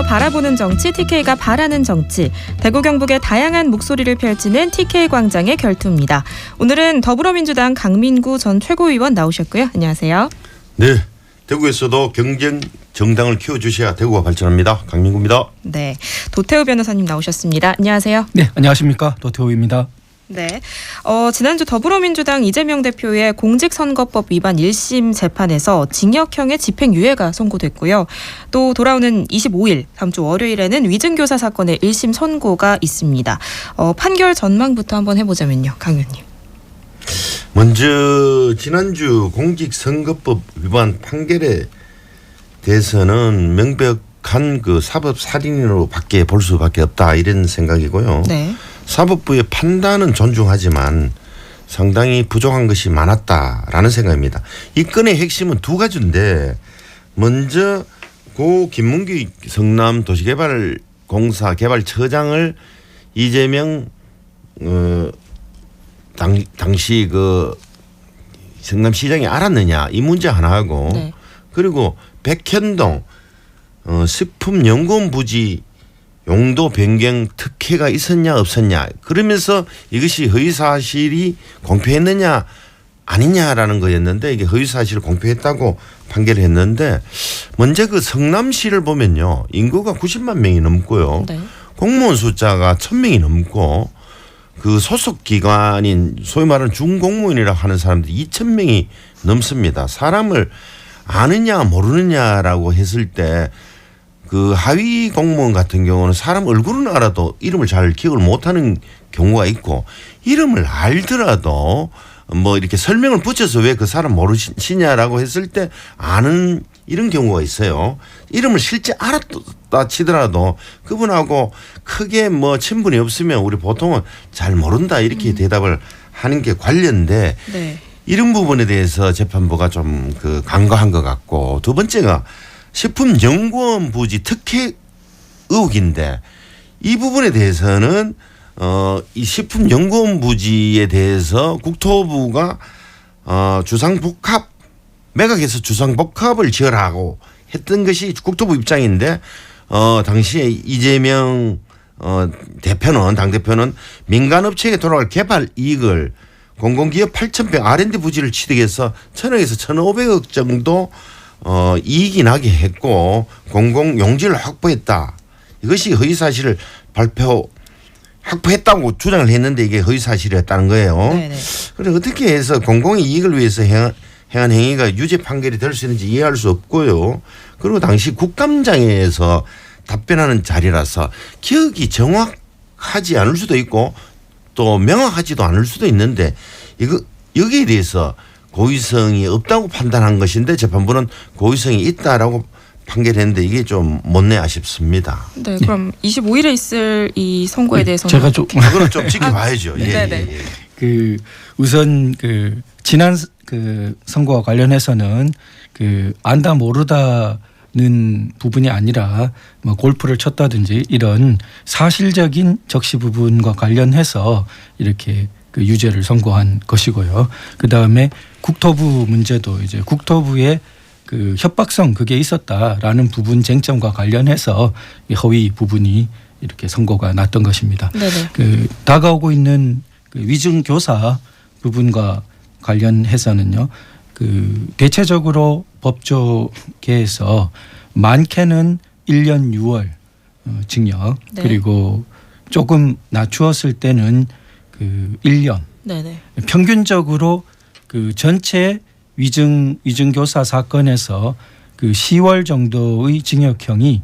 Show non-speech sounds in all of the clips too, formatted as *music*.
TK에서 바라보는 정치, TK가 바라는 정치. 대구 경북의 다양한 목소리를 펼치는 TK 광장의 결투입니다. 오늘은 더불어민주당 강민구 전 최고위원 나오셨고요. 안녕하세요. 네. 대구에서도 경쟁 정당을 키워주셔야 대구가 발전합니다. 강민구입니다. 네. 도태우 변호사님 나오셨습니다. 안녕하세요. 네, 안녕하십니까 도태우입니다. 네. 어, 지난주 더불어민주당 이재명 대표의 공직선거법 위반 1심 재판에서 징역형의 집행유예가 선고됐고요. 또 돌아오는 25일 다음 주 월요일에는 위증교사 사건의 1심 선고가 있습니다. 어, 판결 전망부터 한번 해보자면요. 강 의원님. 먼저 지난주 공직선거법 위반 판결에 대해서는 명백한 그 사법 살인으로밖에 볼 수밖에 없다 이런 생각이고요. 네. 사법부의 판단은 존중하지만 상당히 부족한 것이 많았다라는 생각입니다. 이 건의 핵심은 두 가지인데 먼저 고 김문기 성남 도시개발공사 개발처장을 이재명 어, 당, 당시 그 성남시장이 알았느냐 이 문제 하나하고 네. 그리고 백현동 어, 식품연구원 부지 용도 변경 특혜가 있었냐 없었냐 그러면서 이것이 허위 사실이 공표했느냐 아니냐라는 거였는데 이게 허위 사실을 공표했다고 판결을 했는데 먼저 그 성남시를 보면요 인구가 90만 명이 넘고요 네. 공무원 숫자가 1000명이 넘고 그 소속 기관인 소위 말하는 중공무원이라고 하는 사람들이 2,000명이 넘습니다. 사람을 아느냐 모르느냐라고 했을 때 그 하위 공무원 같은 경우는 사람 얼굴은 알아도 이름을 잘 기억을 못하는 경우가 있고 이름을 알더라도 뭐 이렇게 설명을 붙여서 왜 그 사람 모르시냐라고 했을 때 아는 이런 경우가 있어요. 이름을 실제 알았다 치더라도 그분하고 크게 뭐 친분이 없으면 우리 보통은 잘 모른다 이렇게 대답을 하는 게 관련돼 네. 이런 부분에 대해서 재판부가 좀 그 간과한 것 같고 두 번째가 식품연구원 부지 특혜 의혹인데 이 부분에 대해서는 어 이 식품연구원 부지에 대해서 국토부가 어 주상복합 매각해서 주상복합을 지어라고 했던 것이 국토부 입장인데 어 당시에 이재명 어 대표는 당 대표는 민간 업체에 돌아갈 개발 이익을 공공기업 8,000평 R&D 부지를 취득해서 천억에서 1,500억 정도 어 이익이 나게 했고 공공 용지를 확보했다. 이것이 허위 사실을 발표 확보했다고 주장을 했는데 이게 허위 사실이었다는 거예요. 네네. 그래 어떻게 해서 공공의 이익을 위해서 행한, 행한 행위가 유죄 판결이 될 수 있는지 이해할 수 없고요. 그리고 당시 국감장에서 답변하는 자리라서 기억이 정확하지 않을 수도 있고 또 명확하지도 않을 수도 있는데 이거 여기에 대해서 고의성이 없다고 판단한 것인데 재판부는 고의성이 있다라고 판결했는데 이게 좀 못내 아쉽습니다. 네. 그럼 25일에 있을 이 선고에 대해서는 제가 좀 그거는 좀 지켜봐야죠. 예, 네 네. 예, 예. 그 우선 그 지난 그 선거와 관련해서는 그 안다 모르다는 부분이 아니라 뭐 골프를 쳤다든지 이런 사실적인 적시 부분과 관련해서 이렇게 그 유죄를 선고한 것이고요. 그 다음에 국토부 문제도 이제 국토부의 그 협박성 그게 있었다라는 부분 쟁점과 관련해서 이 허위 부분이 이렇게 선고가 났던 것입니다. 네네. 그 다가오고 있는 그 위증 교사 부분과 관련해서는요. 그 대체적으로 법조계에서 많게는 1년 6월 어, 징역 네. 그리고 조금 낮추었을 때는 그 1년 네네. 평균적으로 그 전체 위증 위증 교사 사건에서 그 10월 정도의 징역형이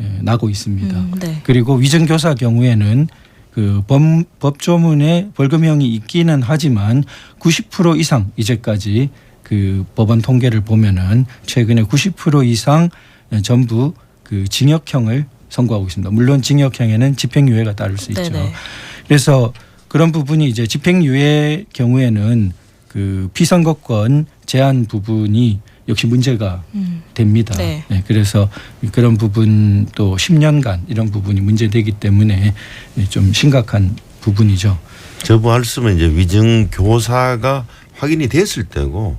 에, 나고 있습니다. 음, 네. 그리고 위증 교사 경우에는 그 법, 법조문에 벌금형이 있기는 하지만 90% 이상 이제까지 그 법원 통계를 보면은 최근에 90% 이상 전부 그 징역형을 선고하고 있습니다. 물론 징역형에는 집행유예가 따를 수 있죠. 네네. 그래서 그런 부분이 이제 집행유예 경우에는 그 피선거권 제한 부분이 역시 문제가 음. 됩니다. 네. 그래서 그런 부분 또 10년간 이런 부분이 문제되기 때문에 좀 심각한 부분이죠. 저 말씀은 이제 위증 교사가 확인이 됐을 때고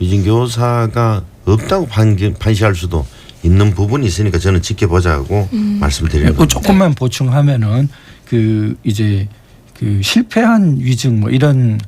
위증 교사가 없다고 판, 판시할 수도 있는 부분이 있으니까 저는 지켜보자고 말씀드리는 그 겁니다. 조금만 보충하면은 그 이제 그 실패한 위증 뭐 이런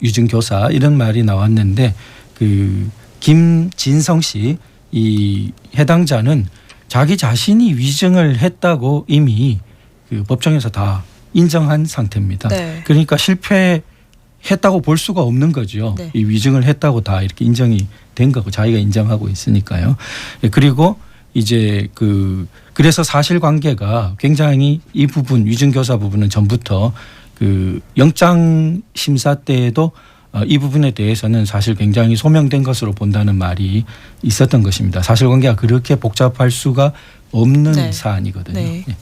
위증 교사 이런 말이 나왔는데 그 김진성 씨 이 해당자는 자기 자신이 위증을 했다고 이미 그 법정에서 다 인정한 상태입니다. 네. 그러니까 실패했다고 볼 수가 없는 거죠. 네. 이 위증을 했다고 다 이렇게 인정이 된 거고 자기가 인정하고 있으니까요. 예, 그리고 이제 그 그래서 사실관계가 굉장히 이 부분 위증교사 부분은 전부터 그 영장 심사 때에도 어, 이 부분에 대해서는 사실 굉장히 소명된 것으로 본다는 말이 있었던 것입니다. 사실관계가 그렇게 복잡할 수가 없는 네. 사안이거든요. 네. 예.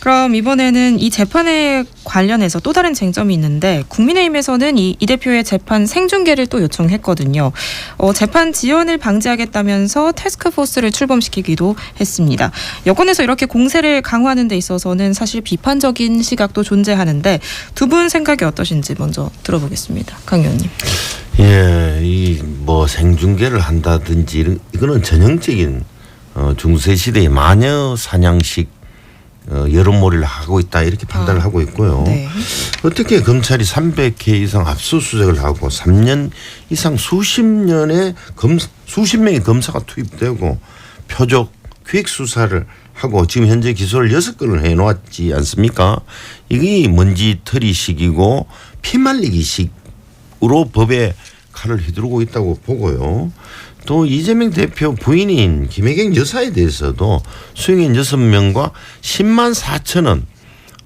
그럼 이번에는 이 재판에 관련해서 또 다른 쟁점이 있는데 국민의힘에서는 이, 이 대표의 재판 생중계를 또 요청했거든요. 어, 재판 지연을 방지하겠다면서 테스크포스를 출범시키기도 했습니다. 여권에서 이렇게 공세를 강화하는 데 있어서는 사실 비판적인 시각도 존재하는데 두 분 생각이 어떠신지 먼저 들어보겠습니다. 강 의원님. 예, 이 뭐 생중계를 한다든지 이거는 전형적인 어, 중세 시대의 마녀 사냥식 어, 여론몰이를 하고 있다 이렇게 판단을 아, 하고 있고요. 네. 어떻게 검찰이 300회 이상 압수수색을 하고 3년 이상 수십 년의 검 수십 명의 검사가 투입되고 표적 기획 수사를 하고 지금 현재 기소를 여섯 건을 해놓았지 않습니까? 이게 먼지 털이식이고 피말리기식으로 법에 칼을 휘두르고 있다고 보고요. 또 이재명 대표 부인인 김혜경 여사에 대해서도 수행인 여섯 명과 10만 4천 원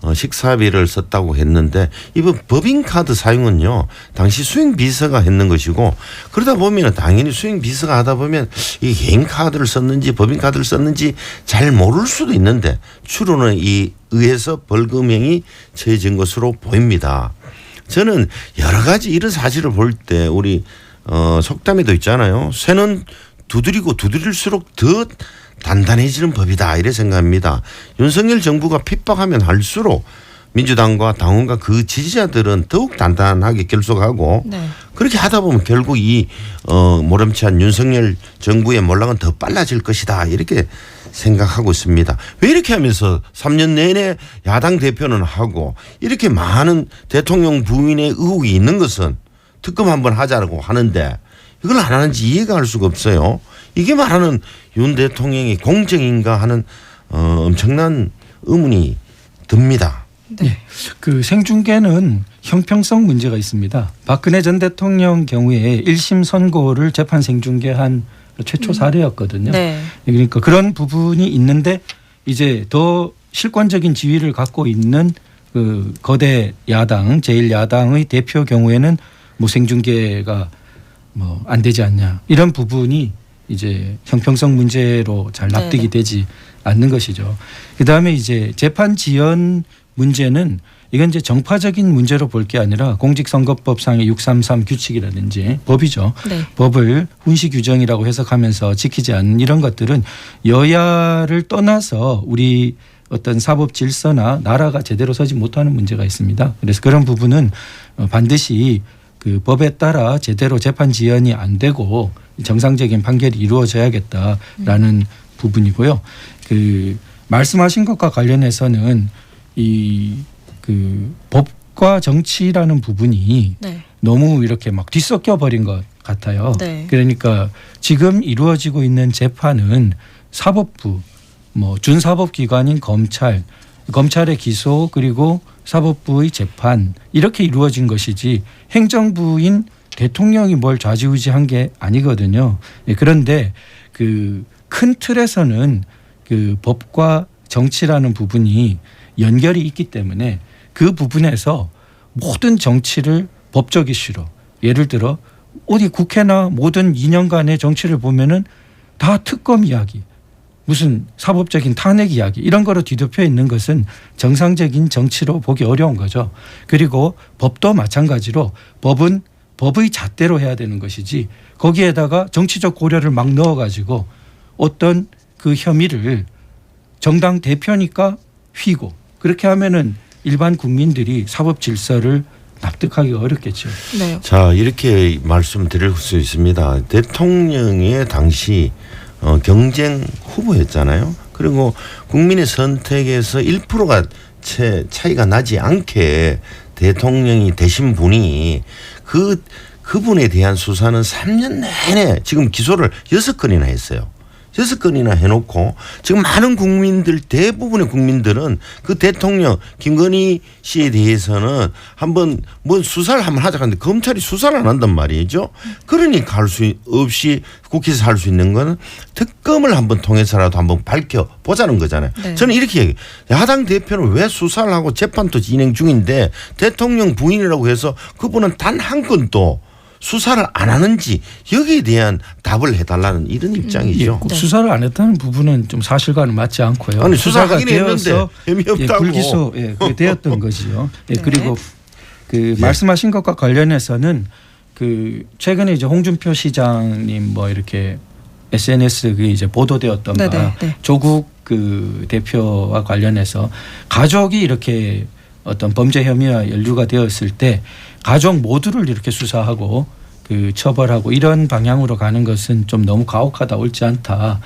어, 식사비를 썼다고 했는데 이번 법인카드 사용은요 당시 수행 비서가 했는 것이고 그러다 보면 당연히 수행 비서가 하다 보면 이 개인 카드를 썼는지 법인 카드를 썼는지 잘 모를 수도 있는데 추론에 이 의해서 벌금형이 처해진 것으로 보입니다. 저는 여러 가지 이런 사실을 볼 때 우리 어 속담에도 있잖아요. 쇠는 두드리고 두드릴수록 더 단단해지는 법이다 이래 생각합니다. 윤석열 정부가 핍박하면 할수록 민주당과 당원과 그 지지자들은 더욱 단단하게 결속하고 네. 그렇게 하다 보면 결국 이 어, 모렴치한 윤석열 정부의 몰락은 더 빨라질 것이다 이렇게 생각하고 있습니다. 왜 이렇게 하면서 3년 내내 야당 대표는 하고 이렇게 많은 대통령 부인의 의혹이 있는 것은 특검 한번 하자고 하는데 이걸 안 하는지 이해가 할 수가 없어요. 이게 말하는 윤 대통령이 공정인가 하는 어, 엄청난 의문이 듭니다. 네. 그 생중계는 형평성 문제가 있습니다. 박근혜 전 대통령 경우에 1심 선고를 재판 생중계한 최초 사례였거든요. 네. 그러니까 그런 부분이 있는데 이제 더 실권적인 지위를 갖고 있는 그 거대 야당 제1야당의 대표 경우에는 뭐 생중계가 뭐 안 되지 않냐 이런 부분이 이제 형평성 문제로 잘 납득이 네네. 되지 않는 것이죠. 그 다음에 이제 재판 지연 문제는 이건 이제 정파적인 문제로 볼 게 아니라 공직선거법상의 633 규칙이라든지 법이죠. 네. 법을 훈시 규정이라고 해석하면서 지키지 않는 이런 것들은 여야를 떠나서 우리 어떤 사법 질서나 나라가 제대로 서지 못하는 문제가 있습니다. 그래서 그런 부분은 어, 반드시 그 법에 따라 제대로 재판 지연이 안 되고 정상적인 판결이 이루어져야겠다라는 부분이고요. 그 말씀하신 것과 관련해서는 이 그 법과 정치라는 부분이 네. 너무 이렇게 막 뒤섞여 버린 것 같아요. 네. 그러니까 지금 이루어지고 있는 재판은 사법부, 뭐 준사법기관인 검찰, 검찰의 기소 그리고 사법부의 재판 이렇게 이루어진 것이지 행정부인 대통령이 뭘 좌지우지한 게 아니거든요. 예, 그런데 그 큰 틀에서는 그 법과 정치라는 부분이 연결이 있기 때문에 그 부분에서 모든 정치를 법적 이슈로 예를 들어 어디 국회나 모든 2년간의 정치를 보면은 다 특검 이야기 무슨 사법적인 탄핵 이야기 이런 거로 뒤덮여 있는 것은 정상적인 정치로 보기 어려운 거죠. 그리고 법도 마찬가지로 법은 법의 잣대로 해야 되는 것이지 거기에다가 정치적 고려를 막 넣어 가지고 어떤 그 혐의를 정당 대표니까 휘고 그렇게 하면은 일반 국민들이 사법 질서를 납득하기 어렵겠죠. 네. 자 이렇게 말씀드릴 수 있습니다. 대통령의 당시 어, 경쟁 후보였잖아요. 그리고 국민의 선택에서 1%가 채 차이가 나지 않게 대통령이 되신 분이 그 그분에 대한 수사는 3년 내내 지금 기소를 여섯 건이나 했어요. 여섯 건이나 해놓고 지금 많은 국민들 대부분의 국민들은 그 대통령 김건희 씨에 대해서는 한번 뭐 수사를 한번 하자 하는데 검찰이 수사를 안 한단 말이죠. 그러니까 할 수 없이 국회에서 할 수 있는 거는 특검을 한번 통해서라도 한번 밝혀 보자는 거잖아요. 네. 저는 이렇게 얘기해요. 야당 대표는 왜 수사를 하고 재판도 진행 중인데 대통령 부인이라고 해서 그분은 단 한 건도 수사를 안 하는지 여기에 대한 답을 해달라는 이런 입장이죠. 예, 수사를 안 했다는 부분은 좀 사실과는 맞지 않고요. 아니, 수사가 수사하긴 했는데 되어서 혐의 예, 없다고. 불기소 예, 그게 되었던 *laughs* 거지요. 예, 네. 그리고 그 말씀하신 것과 관련해서는 그 최근에 이제 홍준표 시장님 뭐 이렇게 SNS 그 이제 보도되었던 네네, 바 네. 조국 그 대표와 관련해서 가족이 이렇게 어떤 범죄 혐의와 연루가 되었을 때 가족 모두를 이렇게 수사하고 그 처벌하고 이런 방향으로 가는 것은 좀 너무 가혹하다 옳지 않다.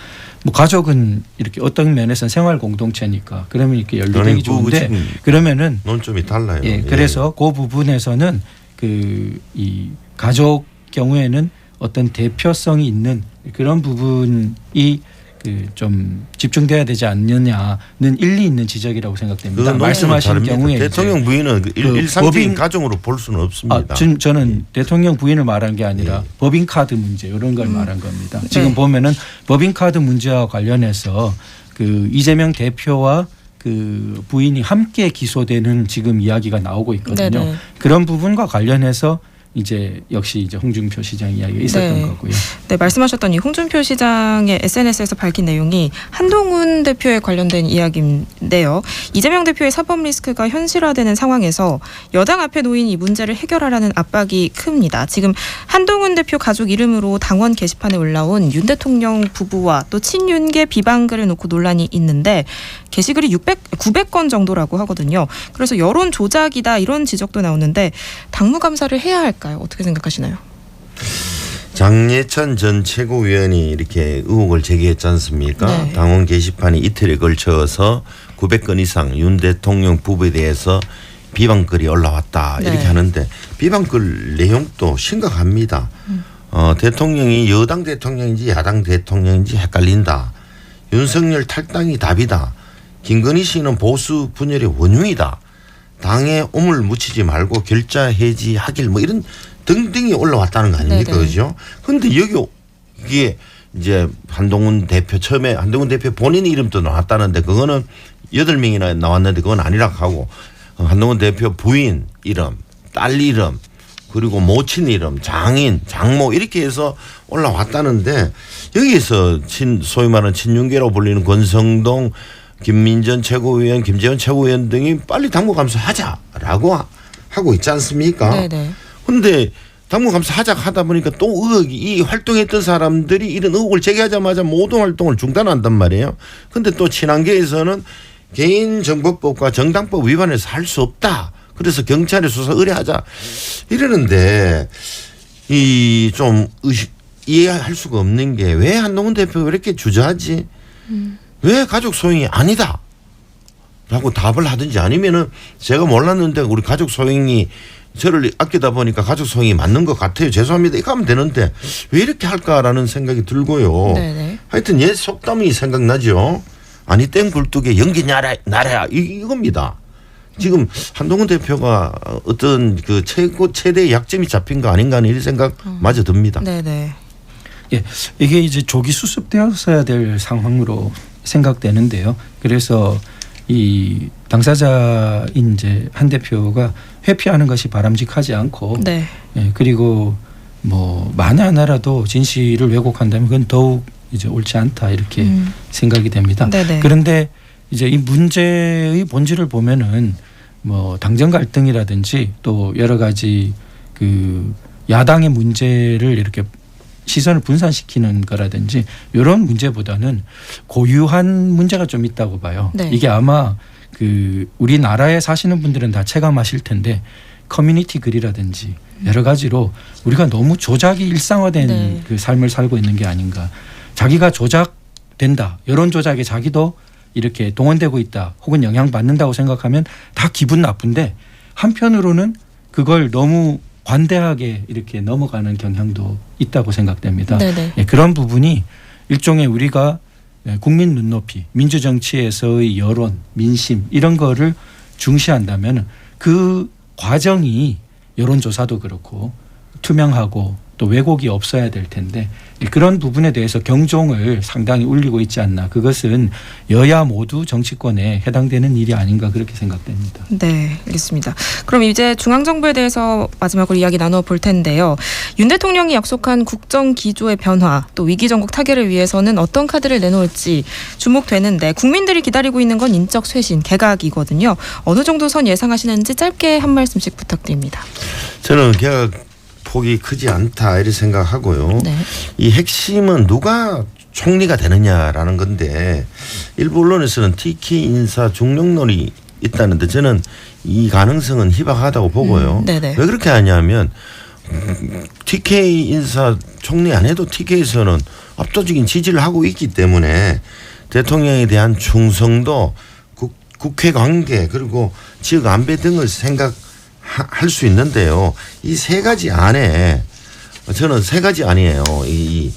뭐 가족은 이렇게 어떤 면에서는 생활 공동체니까 그러면 이렇게 연루되기 그거 좋은데 그러면은 논점이 달라요. 예, 그래서 그 부분에서는 그 이 가족 경우에는 어떤 대표성이 있는 그런 부분이 그 좀 집중돼야 되지 않느냐는 일리 있는 지적이라고 생각됩니다. 말씀하신 다릅니다. 경우에 대통령 부인은 그 일- 그 일상적인 법인- 가정으로 볼 수는 없습니다. 아, 지금 저는 대통령 부인을 말한 게 아니라 예. 법인 카드 문제 이런 걸 말한 겁니다. 지금 네. 보면은 법인 카드 문제와 관련해서 그 이재명 대표와 그 부인이 함께 기소되는 지금 이야기가 나오고 있거든요. 네네. 그런 부분과 관련해서 이제 역시 이제 홍준표 시장 이야기가 있었던 네. 거고요. 네, 말씀하셨던 이 홍준표 시장의 SNS에서 밝힌 내용이 한동훈 대표에 관련된 이야기인데요. 이재명 대표의 사법 리스크가 현실화되는 상황에서 여당 앞에 놓인 이 문제를 해결하라는 압박이 큽니다. 지금 한동훈 대표 가족 이름으로 당원 게시판에 올라온 윤 대통령 부부와 또 친윤계 비방글을 놓고 논란이 있는데 게시글이 600, 900건 정도라고 하거든요. 그래서 여론 조작이다 이런 지적도 나오는데 당무 감사를 해야 할까 요? 어떻게 생각하시나요? 장예찬 전 최고위원이 이렇게 의혹을 제기했지 않습니까? 네. 당원 게시판이 이틀에 걸쳐서 900건 이상 윤 대통령 부부에 대해서 비방글이 올라왔다 이렇게 네. 하는데 비방글 내용도 심각합니다. 어, 대통령이 여당 대통령인지 야당 대통령인지 헷갈린다. 윤석열 탈당이 답이다. 김건희 씨는 보수 분열의 원흉이다. 당에 오물 묻히지 말고 결자 해지 하길 뭐 이런 등등이 올라왔다는 거 아닙니까 네네. 그죠? 근데 여기 이게 이제 한동훈 대표 처음에 한동훈 대표 본인 이름도 나왔다는데 그거는 여덟 명이나 나왔는데 그건 아니라 하고 어, 한동훈 대표 부인 이름, 딸 이름 그리고 모친 이름, 장인, 장모 이렇게 해서 올라왔다는데 여기에서 친 소위 말하는 친윤계라고 불리는 권성동 김민전 최고위원, 김재원 최고위원 등이 빨리 당무 감사하자라고 하- 하고 있지 않습니까? 네네. 근데 당무 감사하자 하다 보니까 또 의혹이 이 활동했던 사람들이 이런 의혹을 제기하자마자 모든 활동을 중단한단 말이에요. 근데 또 친한계에서는 개인정보법과 정당법 위반해서 할 수 없다. 그래서 경찰에 수사 의뢰하자 이러는데 이 좀 의식 이해할 수가 없는 게 왜 한동훈 대표가 왜 이렇게 주저하지? 왜 가족 소행이 아니다? 라고 답을 하든지 아니면은 제가 몰랐는데 우리 가족 소행이 저를 아끼다 보니까 가족 소행이 맞는 것 같아요. 죄송합니다. 이거 하면 되는데 왜 이렇게 할까라는 생각이 들고요. 네네. 하여튼 옛 속담이 생각나죠. 아니 땡 굴뚝에 연기 나라 나라 이- 이겁니다. 지금 한동훈 대표가 어떤 그 최고 최대 약점이 잡힌 거 아닌가 하는 이 생각 마저 듭니다. 네네. 예, 이게 이제 조기 수습되었어야 될 상황으로 생각되는데요. 그래서 이 당사자인 이제 한 대표가 회피하는 것이 바람직하지 않고 네. 예, 그리고 뭐 만에 하나라도 진실을 왜곡한다면 그건 더욱 이제 옳지 않다 이렇게 음. 생각이 됩니다. 네네. 그런데 이제 이 문제의 본질을 보면은 뭐 당정 갈등이라든지 또 여러 가지 그 야당의 문제를 이렇게 시선을 분산시키는 거라든지 이런 문제보다는 고유한 문제가 좀 있다고 봐요. 네. 이게 아마 그 우리나라에 사시는 분들은 다 체감하실 텐데 커뮤니티 글이라든지 여러 가지로 우리가 너무 조작이 일상화된 네. 그 삶을 살고 있는 게 아닌가 자기가 조작된다. 여론 조작에 자기도 이렇게 동원되고 있다. 혹은 영향받는다고 생각하면 다 기분 나쁜데 한편으로는 그걸 너무 관대하게 이렇게 넘어가는 경향도 있다고 생각됩니다. 예, 그런 부분이 일종의 우리가 예, 국민 눈높이, 민주 정치에서의 여론, 민심 이런 거를 중시한다면 그 과정이 여론조사도 그렇고 투명하고 또 왜곡이 없어야 될 텐데 예, 그런 부분에 대해서 경종을 상당히 울리고 있지 않나 그것은 여야 모두 정치권에 해당되는 일이 아닌가 그렇게 생각됩니다. 네, 알겠습니다. 그럼 이제 중앙 정부에 대해서 마지막으로 이야기 나눠 볼 텐데요. 윤 대통령이 약속한 국정 기조의 변화, 또 위기 전국 타결을 위해서는 어떤 카드를 내놓을지 주목되는데 국민들이 기다리고 있는 건 인적 쇄신, 개각이거든요. 어느 정도 선 예상하시는지 짧게 한 말씀씩 부탁드립니다. 저는 개혁 폭이 크지 않다 이렇게 생각하고요. 네. 이 핵심은 누가 총리가 되느냐라는 건데 일부 언론에서는 TK 인사 중력론이 있다는데 저는 이 가능성은 희박하다고 보고요. 음. 왜 그렇게 하냐면 음, TK 인사 총리 안 해도 TK에서는 압도적인 지지를 하고 있기 때문에 대통령에 대한 충성도 국, 국회 관계 그리고 지역 안배 등을 생각 할 수 있는데요. 이 세 가지 안에 저는 세 가지 아니에요. 이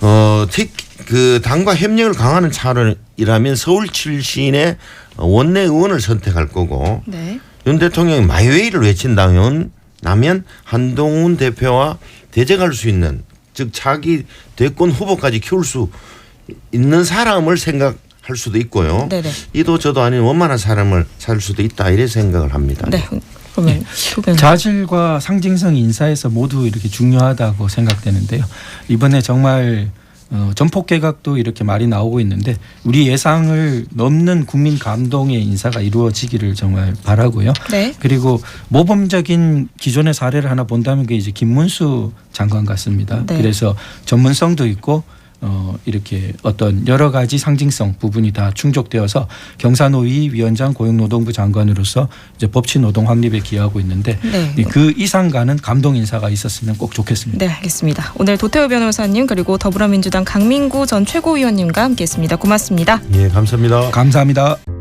어, 특, 그 당과 협력을 강화하는 차원이라면 서울 출신의 원내 의원을 선택할 거고 네. 윤 대통령이 마이웨이를 외친다면 나면 한동훈 대표와 대적할 수 있는 즉 차기 대권 후보까지 키울 수 있는 사람을 생각할 수도 있고요. 네네. 이도 저도 아닌 원만한 사람을 살 수도 있다 이래 생각을 합니다. 네. 그러면 두 분. 자질과 상징성 인사에서 모두 이렇게 중요하다고 생각되는데요. 이번에 정말 어, 전폭 개각도 이렇게 말이 나오고 있는데 우리 예상을 넘는 국민 감동의 인사가 이루어지기를 정말 바라고요. 네. 그리고 모범적인 기존의 사례를 하나 본다면 그게 이제 김문수 장관 같습니다. 네. 그래서 전문성도 있고 어 이렇게 어떤 여러 가지 상징성 부분이 다 충족되어서 경사노위 위원장 고용노동부 장관으로서 이제 법치 노동 확립에 기여하고 있는데 네. 그 이상 가는 감동 인사가 있었으면 꼭 좋겠습니다. 네, 알겠습니다. 오늘 도태우 변호사님 그리고 더불어민주당 강민구 전 최고위원님과 함께했습니다. 고맙습니다. 예, 감사합니다. 감사합니다.